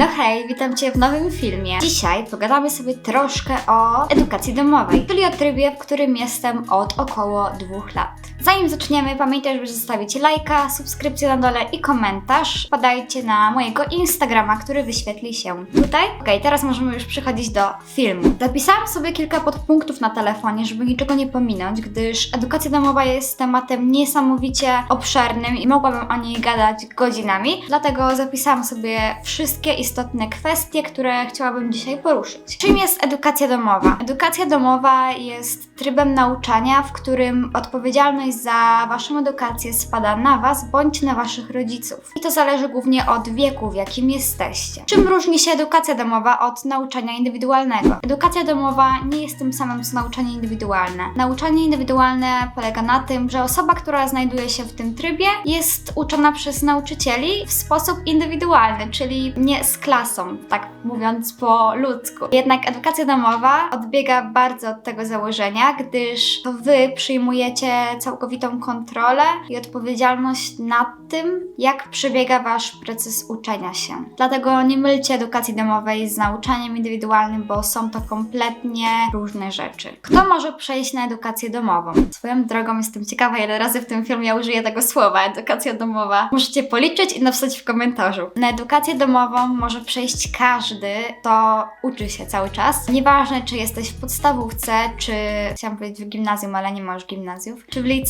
No hej, witam Cię w nowym filmie. Dzisiaj pogadamy sobie troszkę o edukacji domowej, czyli o trybie, w którym jestem od około dwóch lat. Zanim zaczniemy, pamiętaj, żeby zostawić lajka, subskrypcję na dole i komentarz. Podajcie na mojego Instagrama, który wyświetli się tutaj. Okej, teraz możemy już przechodzić do filmu. Zapisałam sobie kilka podpunktów na telefonie, żeby niczego nie pominąć, gdyż edukacja domowa jest tematem niesamowicie obszernym i mogłabym o niej gadać godzinami. Dlatego zapisałam sobie wszystkie istotne kwestie, które chciałabym dzisiaj poruszyć. Czym jest edukacja domowa? Edukacja domowa jest trybem nauczania, w którym odpowiedzialność za Waszą edukację spada na Was bądź na Waszych rodziców. I to zależy głównie od wieku, w jakim jesteście. Czym różni się edukacja domowa od nauczania indywidualnego? Edukacja domowa nie jest tym samym co nauczanie indywidualne. Nauczanie indywidualne polega na tym, że osoba, która znajduje się w tym trybie, jest uczona przez nauczycieli w sposób indywidualny, czyli nie z klasą, tak mówiąc po ludzku. Jednak edukacja domowa odbiega bardzo od tego założenia, gdyż wy przyjmujecie całkowitą kontrolę i odpowiedzialność nad tym, jak przebiega wasz proces uczenia się. Dlatego nie mylcie edukacji domowej z nauczaniem indywidualnym, bo są to kompletnie różne rzeczy. Kto może przejść na edukację domową? Swoją drogą jestem ciekawa, ile razy w tym filmie użyję tego słowa, edukacja domowa. Możecie policzyć i napisać w komentarzu. Na edukację domową może przejść każdy, kto uczy się cały czas. Nieważne, czy jesteś w podstawówce, czy chciałam powiedzieć w gimnazjum, ale nie masz gimnazjów, czy w liceum,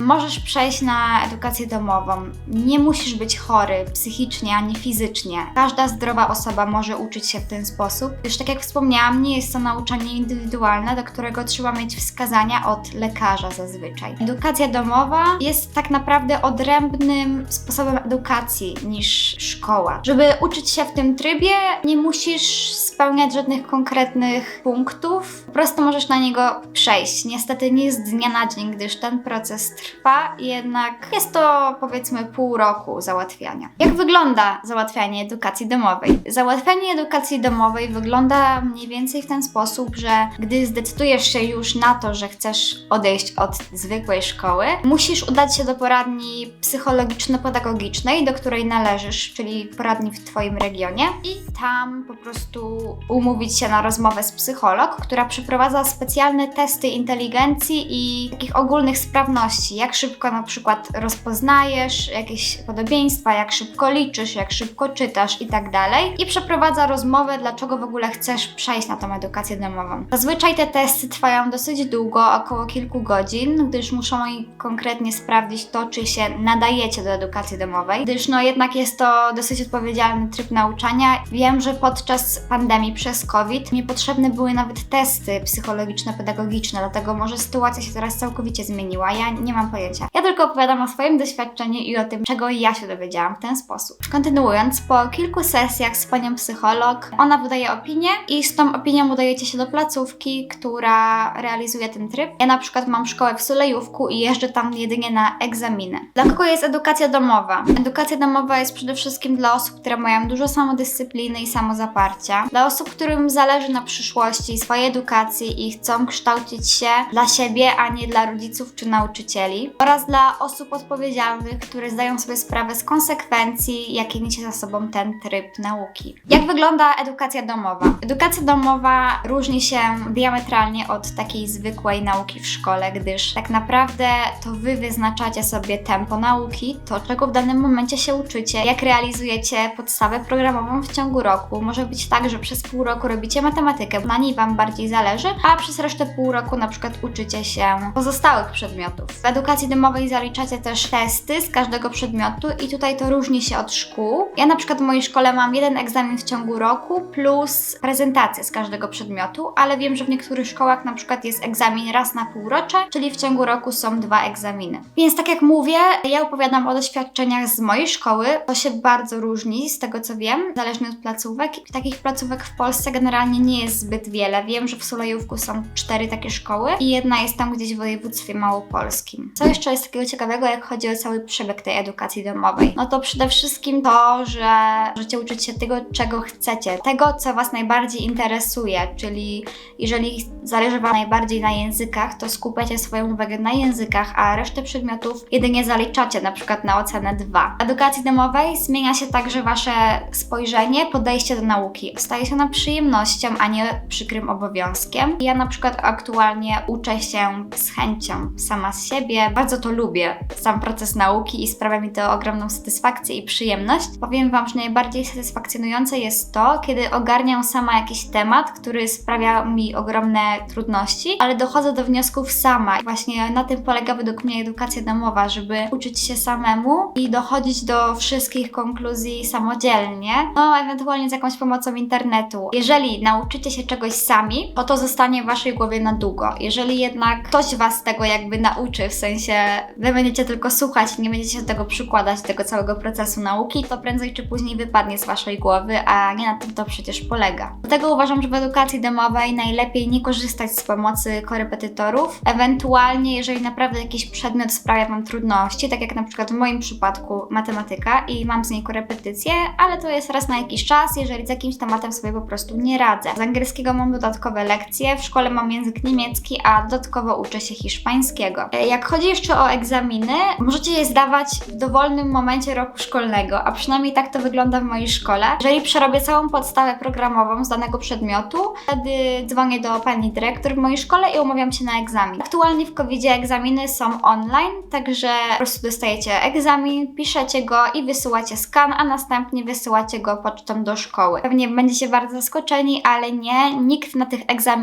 możesz przejść na edukację domową. Nie musisz być chory psychicznie ani fizycznie. Każda zdrowa osoba może uczyć się w ten sposób. Już tak jak wspomniałam, nie jest to nauczanie indywidualne, do którego trzeba mieć wskazania od lekarza zazwyczaj. Edukacja domowa jest tak naprawdę odrębnym sposobem edukacji niż szkoła. Żeby uczyć się w tym trybie, nie musisz spełniać żadnych konkretnych punktów, prostu możesz na niego przejść. Niestety nie z dnia na dzień, gdyż ten proces trwa, jednak jest to powiedzmy pół roku załatwiania. Jak wygląda załatwianie edukacji domowej? Załatwianie edukacji domowej wygląda mniej więcej w ten sposób, że gdy zdecydujesz się już na to, że chcesz odejść od zwykłej szkoły, musisz udać się do poradni psychologiczno-pedagogicznej, do której należysz, czyli poradni w Twoim regionie i tam po prostu umówić się na rozmowę z psycholog, która przeprowadza specjalne testy inteligencji i takich ogólnych sprawności, jak szybko na przykład rozpoznajesz jakieś podobieństwa, jak szybko liczysz, jak szybko czytasz i tak dalej i przeprowadza rozmowę, dlaczego w ogóle chcesz przejść na tą edukację domową. Zazwyczaj te testy trwają dosyć długo, około kilku godzin, gdyż muszą konkretnie sprawdzić to, czy się nadajecie do edukacji domowej, gdyż no jednak jest to dosyć odpowiedzialny tryb nauczania. Wiem, że podczas pandemii przez COVID niepotrzebne były nawet testy psychologiczno-pedagogiczne, dlatego może sytuacja się teraz całkowicie zmieniła. Ja nie mam pojęcia. Ja tylko opowiadam o swoim doświadczeniu i o tym, czego ja się dowiedziałam w ten sposób. Kontynuując, po kilku sesjach z panią psycholog, ona wydaje opinię i z tą opinią udajecie się do placówki, która realizuje ten tryb. Ja na przykład mam szkołę w Sulejówku i jeżdżę tam jedynie na egzaminy. Dla kogo jest edukacja domowa? Edukacja domowa jest przede wszystkim dla osób, które mają dużo samodyscypliny i samozaparcia, dla osób, którym zależy na przyszłości, swojej edukacji i chcą kształcić się dla siebie, a nie dla rodziców czy nauczycieli, oraz dla osób odpowiedzialnych, które zdają sobie sprawę z konsekwencji, jakie niesie za sobą ten tryb nauki. Jak wygląda edukacja domowa? Edukacja domowa różni się diametralnie od takiej zwykłej nauki w szkole, gdyż tak naprawdę to wy wyznaczacie sobie tempo nauki, to czego w danym momencie się uczycie, jak realizujecie podstawę programową w ciągu roku. Może być tak, że przez pół roku robicie matematykę, na niej wam bardziej zależy, a przez resztę pół roku na przykład uczycie się pozostałych przedmiotów. W edukacji domowej zaliczacie też testy z każdego przedmiotu i tutaj to różni się od szkół. Ja na przykład w mojej szkole mam jeden egzamin w ciągu roku plus prezentację z każdego przedmiotu, ale wiem, że w niektórych szkołach na przykład jest egzamin raz na półrocze, czyli w ciągu roku są dwa egzaminy. Więc tak jak mówię, ja opowiadam o doświadczeniach z mojej szkoły. To się bardzo różni z tego co wiem, zależnie od placówek. Takich placówek w Polsce generalnie nie jest zbyt wiele. Wiem, że w Sulejówku są cztery takie szkoły i jedna jest tam gdzieś w województwie małopolskim. Co jeszcze jest takiego ciekawego, jak chodzi o cały przebieg tej edukacji domowej? No to przede wszystkim to, że możecie uczyć się tego, czego chcecie, tego, co Was najbardziej interesuje, czyli jeżeli zależy Wam najbardziej na językach, to skupiacie swoją uwagę na językach, a resztę przedmiotów jedynie zaliczacie, na przykład na ocenę 2. W edukacji domowej zmienia się także Wasze spojrzenie, podejście do nauki. Staje się ona przyjemnością, a nie przykrym obowiązkiem. Ja na przykład aktualnie uczę się z chęcią sama z siebie. Bardzo to lubię, sam proces nauki i sprawia mi to ogromną satysfakcję i przyjemność. Powiem Wam, że najbardziej satysfakcjonujące jest to, kiedy ogarniam sama jakiś temat, który sprawia mi ogromne trudności, ale dochodzę do wniosków sama. Właśnie na tym polega według mnie edukacja domowa, żeby uczyć się samemu i dochodzić do wszystkich konkluzji samodzielnie, no ewentualnie z jakąś pomocą internetu. Jeżeli nauczycie się czegoś sami, to to zostanie w waszej głowie na długo. Jeżeli jednak ktoś was tego jakby nauczy, w sensie wy będziecie tylko słuchać nie będziecie do tego przykładać, tego całego procesu nauki, to prędzej czy później wypadnie z waszej głowy, a nie na tym to przecież polega. Dlatego uważam, że w edukacji domowej najlepiej nie korzystać z pomocy korepetytorów. Ewentualnie, jeżeli naprawdę jakiś przedmiot sprawia wam trudności, tak jak na przykład w moim przypadku matematyka i mam z niej korepetycje, ale to jest raz na jakiś czas, jeżeli z jakimś tematem sobie po prostu nie radzę. Z angielskiego mam dodatkowe lekcje, w szkole mam język niemiecki, a dodatkowo uczę się hiszpańskiego. E, Jak chodzi jeszcze o egzaminy, możecie je zdawać w dowolnym momencie roku szkolnego, a przynajmniej tak to wygląda w mojej szkole. Jeżeli przerobię całą podstawę programową z danego przedmiotu, wtedy dzwonię do pani dyrektor w mojej szkole i umawiam się na egzamin. Aktualnie w covid egzaminy są online, także po prostu dostajecie egzamin, piszecie go i wysyłacie skan, a następnie wysyłacie go pocztą do szkoły. Pewnie będziecie bardzo zaskoczeni, ale nie, nikt na tych egzaminach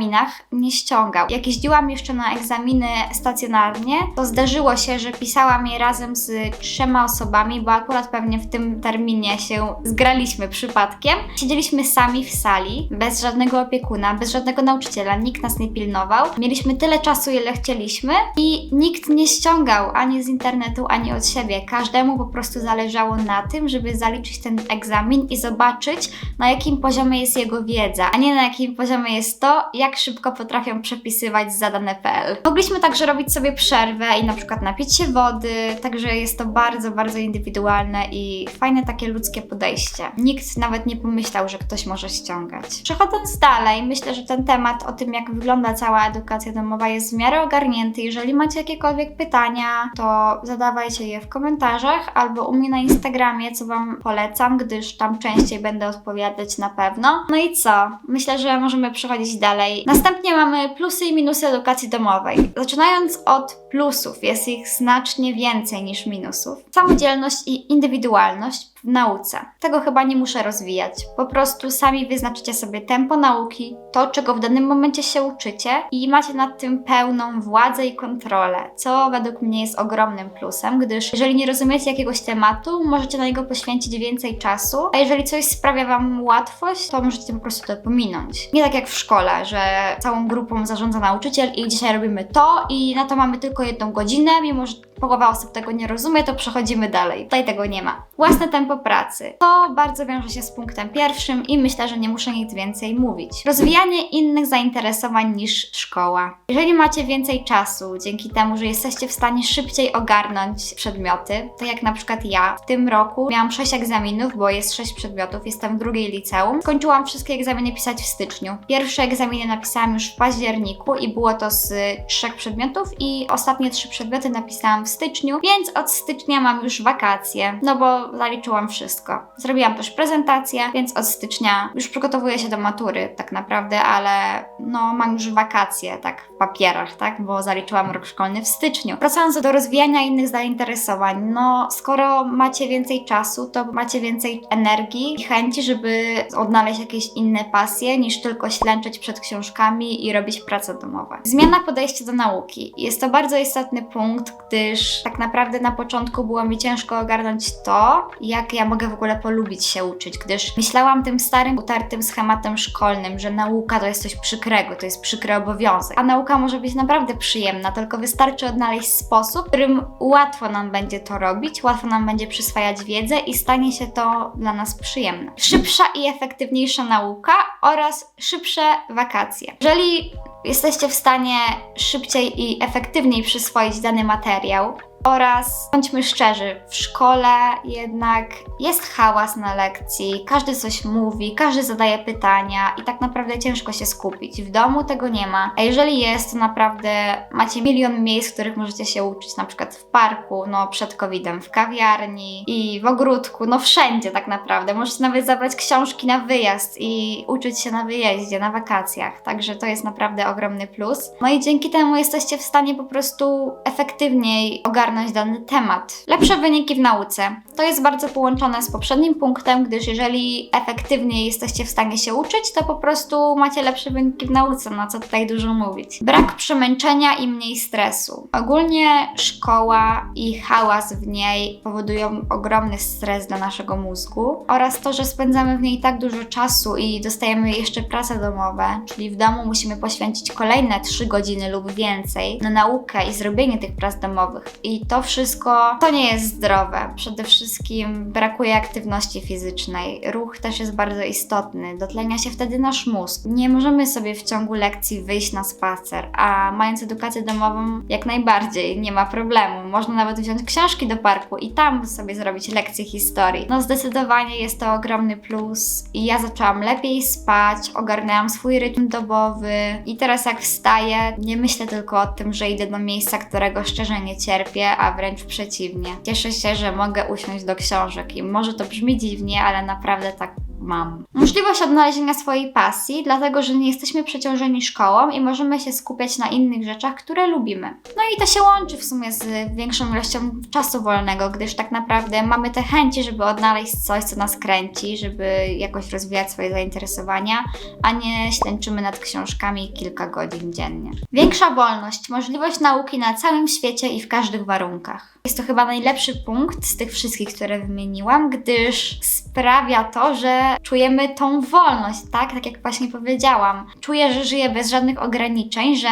nie ściągał. Jak jeździłam jeszcze na egzaminy stacjonarnie, to zdarzyło się, że pisałam je razem z trzema osobami, bo akurat pewnie w tym terminie się zgraliśmy przypadkiem. Siedzieliśmy sami w sali, bez żadnego opiekuna, bez żadnego nauczyciela, nikt nas nie pilnował. Mieliśmy tyle czasu, ile chcieliśmy i nikt nie ściągał ani z internetu, ani od siebie. Każdemu po prostu zależało na tym, żeby zaliczyć ten egzamin i zobaczyć, na jakim poziomie jest jego wiedza, a nie na jakim poziomie jest to, jak szybko potrafią przepisywać zadane PL. Mogliśmy także robić sobie przerwę i na przykład napić się wody, także jest to bardzo, bardzo indywidualne i fajne takie ludzkie podejście. Nikt nawet nie pomyślał, że ktoś może ściągać. Przechodząc dalej, myślę, że ten temat o tym, jak wygląda cała edukacja domowa jest w miarę ogarnięty. Jeżeli macie jakiekolwiek pytania, to zadawajcie je w komentarzach albo u mnie na Instagramie, co Wam polecam, gdyż tam częściej będę odpowiadać na pewno. No i co? Myślę, że możemy przechodzić dalej. Następnie mamy plusy i minusy edukacji domowej. Zaczynając od plusów, jest ich znacznie więcej niż minusów. Samodzielność i indywidualność w nauce. Tego chyba nie muszę rozwijać. Po prostu sami wyznaczycie sobie tempo nauki, to czego w danym momencie się uczycie i macie nad tym pełną władzę i kontrolę, co według mnie jest ogromnym plusem, gdyż jeżeli nie rozumiecie jakiegoś tematu, możecie na niego poświęcić więcej czasu, a jeżeli coś sprawia wam łatwość, to możecie po prostu to pominąć. Nie tak jak w szkole, że całą grupą zarządza nauczyciel i dzisiaj robimy to i na to mamy tylko jedną godzinę, mimo że połowa osób tego nie rozumie, to przechodzimy dalej. Tutaj tego nie ma. Własne tempo pracy. To bardzo wiąże się z punktem pierwszym i myślę, że nie muszę nic więcej mówić. Rozwijanie innych zainteresowań niż szkoła. Jeżeli macie więcej czasu, dzięki temu, że jesteście w stanie szybciej ogarnąć przedmioty, tak jak na przykład ja w tym roku miałam 6 egzaminów, bo jest 6 przedmiotów, jestem w drugiej liceum. Skończyłam wszystkie egzaminy pisać w styczniu. Pierwsze egzaminy napisałam już w październiku i było to z trzech przedmiotów i ostatnie trzy przedmioty napisałam w styczniu, więc od stycznia mam już wakacje, no bo zaliczyłam wszystko. Zrobiłam też prezentację, więc od stycznia już przygotowuję się do matury tak naprawdę, ale no mam już wakacje tak w papierach, tak, bo zaliczyłam rok szkolny w styczniu. Wracając do rozwijania innych zainteresowań, no skoro macie więcej czasu, to macie więcej energii i chęci, żeby odnaleźć jakieś inne pasje niż tylko ślęczeć przed książkami i robić prace domowe. Zmiana podejścia do nauki. Jest to bardzo istotny punkt, gdyż tak naprawdę na początku było mi ciężko ogarnąć to, jak ja mogę w ogóle polubić się uczyć, gdyż myślałam tym starym, utartym schematem szkolnym, że nauka to jest coś przykrego, to jest przykry obowiązek. A nauka może być naprawdę przyjemna, tylko wystarczy odnaleźć sposób, w którym łatwo nam będzie to robić, łatwo nam będzie przyswajać wiedzę i stanie się to dla nas przyjemne. Szybsza i efektywniejsza nauka oraz szybsze wakacje. Jeżeli jesteście w stanie szybciej i efektywniej przyswoić dany materiał, oraz bądźmy szczerzy, w szkole jednak jest hałas na lekcji, każdy coś mówi, każdy zadaje pytania i tak naprawdę ciężko się skupić. W domu tego nie ma, a jeżeli jest, to naprawdę macie milion miejsc, w których możecie się uczyć, na przykład w parku, no przed covidem, w kawiarni i w ogródku, no wszędzie tak naprawdę. Możecie nawet zabrać książki na wyjazd i uczyć się na wyjeździe, na wakacjach, także to jest naprawdę ogromny plus. No i dzięki temu jesteście w stanie po prostu efektywniej ogarnąć dany temat. Lepsze wyniki w nauce. To jest bardzo połączone z poprzednim punktem, gdyż jeżeli efektywnie jesteście w stanie się uczyć, to po prostu macie lepsze wyniki w nauce, na co tutaj dużo mówić. Brak przemęczenia i mniej stresu. Ogólnie szkoła i hałas w niej powodują ogromny stres dla naszego mózgu oraz to, że spędzamy w niej tak dużo czasu i dostajemy jeszcze prace domowe, czyli w domu musimy poświęcić kolejne 3 godziny lub więcej na naukę i zrobienie tych prac domowych. I to wszystko to nie jest zdrowe. Przede wszystkim brakuje aktywności fizycznej. Ruch też jest bardzo istotny. Dotlenia się wtedy nasz mózg. Nie możemy sobie w ciągu lekcji wyjść na spacer, a mając edukację domową, jak najbardziej nie ma problemu. Można nawet wziąć książki do parku i tam sobie zrobić lekcję historii. No zdecydowanie jest to ogromny plus i ja zaczęłam lepiej spać, ogarnęłam swój rytm dobowy i teraz jak wstaję, nie myślę tylko o tym, że idę do miejsca, którego szczerze nie cierpię, a wręcz przeciwnie. Cieszę się, że mogę usiąść do książek i może to brzmi dziwnie, ale naprawdę tak mam. Możliwość odnalezienia swojej pasji, dlatego że nie jesteśmy przeciążeni szkołą i możemy się skupiać na innych rzeczach, które lubimy. No i to się łączy w sumie z większą ilością czasu wolnego, gdyż tak naprawdę mamy te chęci, żeby odnaleźć coś, co nas kręci, żeby jakoś rozwijać swoje zainteresowania, a nie ślęczymy nad książkami kilka godzin dziennie. Większa wolność, możliwość nauki na całym świecie i w każdych warunkach. Jest to chyba najlepszy punkt z tych wszystkich, które wymieniłam, gdyż sprawia to, że czujemy tą wolność, tak? Tak jak właśnie powiedziałam. Czuję, że żyję bez żadnych ograniczeń, że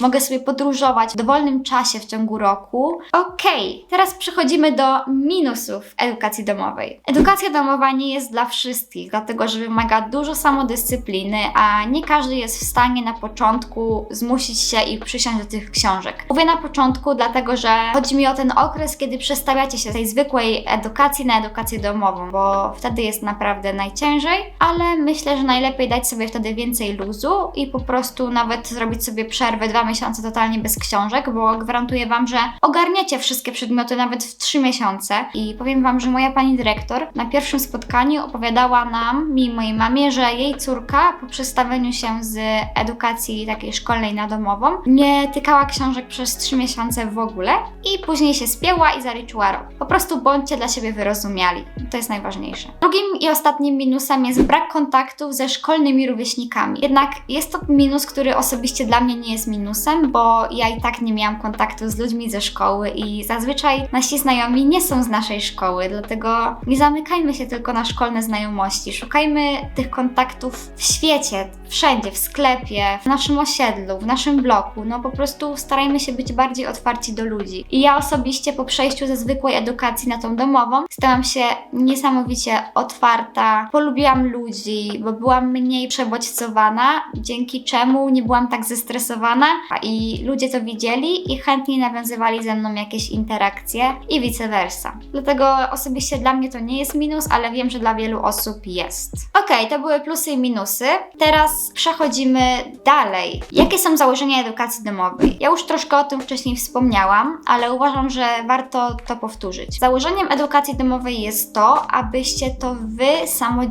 mogę sobie podróżować w dowolnym czasie w ciągu roku. Okej, okay, teraz przechodzimy do minusów edukacji domowej. Edukacja domowa nie jest dla wszystkich, dlatego że wymaga dużo samodyscypliny, a nie każdy jest w stanie na początku zmusić się i przysiąść do tych książek. Mówię na początku, dlatego że chodzi mi o ten okres, kiedy przestawiacie się z tej zwykłej edukacji na edukację domową, bo wtedy jest naprawdę najciężej, ale myślę, że najlepiej dać sobie wtedy więcej luzu i po prostu nawet zrobić sobie przerwę dwa miesiące totalnie bez książek, bo gwarantuję Wam, że ogarniecie wszystkie przedmioty nawet w trzy miesiące. I powiem Wam, że moja pani dyrektor na pierwszym spotkaniu opowiadała nam, mi mojej mamie, że jej córka po przestawieniu się z edukacji takiej szkolnej na domową nie tykała książek przez trzy miesiące w ogóle i później się spięła i zaliczyła rok. Po prostu bądźcie dla siebie wyrozumiali. To jest najważniejsze. Drugim i ostatnim minusem jest brak kontaktów ze szkolnymi rówieśnikami. Jednak jest to minus, który osobiście dla mnie nie jest minusem, bo ja i tak nie miałam kontaktu z ludźmi ze szkoły i zazwyczaj nasi znajomi nie są z naszej szkoły, dlatego nie zamykajmy się tylko na szkolne znajomości. Szukajmy tych kontaktów w świecie, wszędzie, w sklepie, w naszym osiedlu, w naszym bloku. No po prostu starajmy się być bardziej otwarci do ludzi. I ja osobiście po przejściu ze zwykłej edukacji na tą domową stałam się niesamowicie otwarta, polubiłam ludzi, bo byłam mniej przebodźcowana, dzięki czemu nie byłam tak zestresowana i ludzie to widzieli i chętnie nawiązywali ze mną jakieś interakcje i vice versa. Dlatego osobiście dla mnie to nie jest minus, ale wiem, że dla wielu osób jest. Ok, to były plusy i minusy. Teraz przechodzimy dalej. Jakie są założenia edukacji domowej? Ja już troszkę o tym wcześniej wspomniałam, ale uważam, że warto to powtórzyć. Założeniem edukacji domowej jest to, abyście to wy samodzielnie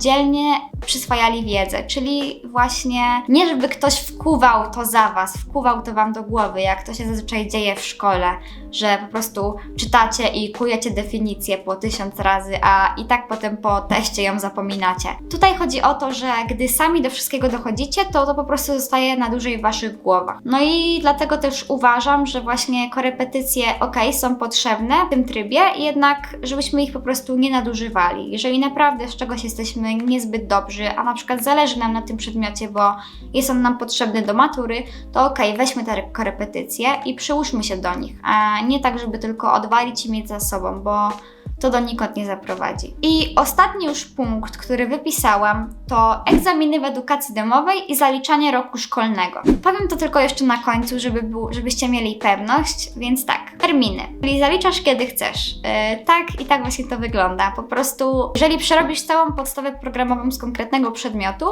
przyswajali wiedzę, czyli właśnie nie żeby ktoś wkuwał to za was, wkuwał to wam do głowy, jak to się zazwyczaj dzieje w szkole, że po prostu czytacie i kujecie definicję po tysiąc razy, a i tak potem po teście ją zapominacie. Tutaj chodzi o to, że gdy sami do wszystkiego dochodzicie, to to po prostu zostaje na dłużej w waszych głowach. No i dlatego też uważam, że właśnie korepetycje ok, są potrzebne w tym trybie, jednak żebyśmy ich po prostu nie nadużywali. Jeżeli naprawdę z czegoś jesteśmy niezbyt dobrzy, a na przykład zależy nam na tym przedmiocie, bo jest on nam potrzebny do matury, to ok, weźmy te korepetycje i przyłóżmy się do nich, a nie tak, żeby tylko odwalić i mieć za sobą, bo to donikąd nie zaprowadzi. I ostatni już punkt, który wypisałam, to egzaminy w edukacji domowej i zaliczanie roku szkolnego. Powiem to tylko jeszcze na końcu, żeby był, żebyście mieli pewność, więc tak, terminy. Czyli zaliczasz kiedy chcesz. Yy, tak i tak właśnie to wygląda. Po prostu, jeżeli przerobisz całą podstawę programową z konkretnego przedmiotu,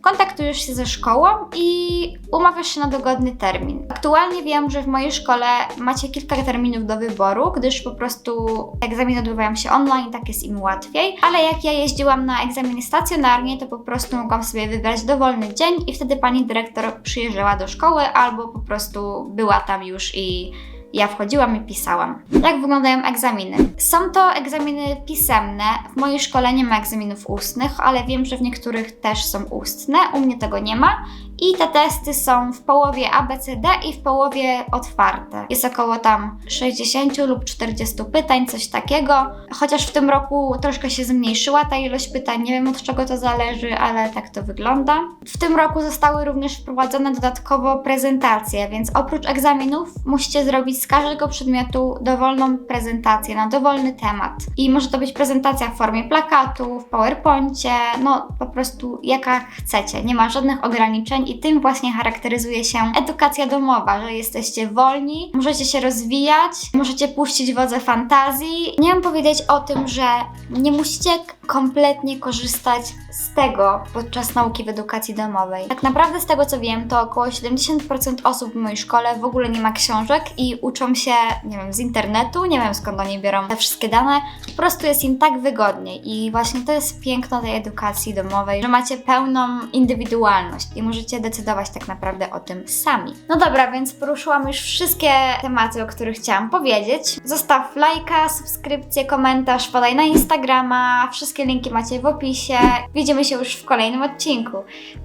kontaktujesz się ze szkołą i umawiasz się na dogodny termin. Aktualnie wiem, że w mojej szkole macie kilka terminów do wyboru, gdyż po prostu egzaminy odbywają się online, tak jest im łatwiej. Ale jak ja jeździłam na egzaminy stacjonarnie, to po prostu mogłam sobie wybrać dowolny dzień i wtedy pani dyrektor przyjeżdżała do szkoły albo po prostu była tam już i ja wchodziłam i pisałam. Jak wyglądają egzaminy? Są to egzaminy pisemne. W mojej szkole nie ma egzaminów ustnych, ale wiem, że w niektórych też są ustne. U mnie tego nie ma. I te testy są w połowie ABCD i w połowie otwarte. Jest około tam 60 lub 40 pytań, coś takiego. Chociaż w tym roku troszkę się zmniejszyła ta ilość pytań, nie wiem od czego to zależy, ale tak to wygląda. W tym roku zostały również wprowadzone dodatkowo prezentacje, więc oprócz egzaminów musicie zrobić z każdego przedmiotu dowolną prezentację na dowolny temat. I może to być prezentacja w formie plakatu, w PowerPoincie, no po prostu jaka chcecie. Nie ma żadnych ograniczeń i tym właśnie charakteryzuje się edukacja domowa, że jesteście wolni, możecie się rozwijać, możecie puścić wodze fantazji. Nie mam powiedzieć o tym, że nie musicie kompletnie korzystać z tego podczas nauki w edukacji domowej. Tak naprawdę z tego co wiem, to około 70% osób w mojej szkole w ogóle nie ma książek i uczą się, nie wiem, z internetu, nie wiem skąd oni biorą te wszystkie dane, po prostu jest im tak wygodniej i właśnie to jest piękno tej edukacji domowej, że macie pełną indywidualność i możecie decydować tak naprawdę o tym sami. No dobra, więc poruszyłam już wszystkie tematy, o których chciałam powiedzieć. Zostaw lajka, subskrypcję, komentarz, podaj na Instagrama, wszystkie linki macie w opisie. Widzimy się już w kolejnym odcinku.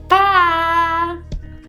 Pa!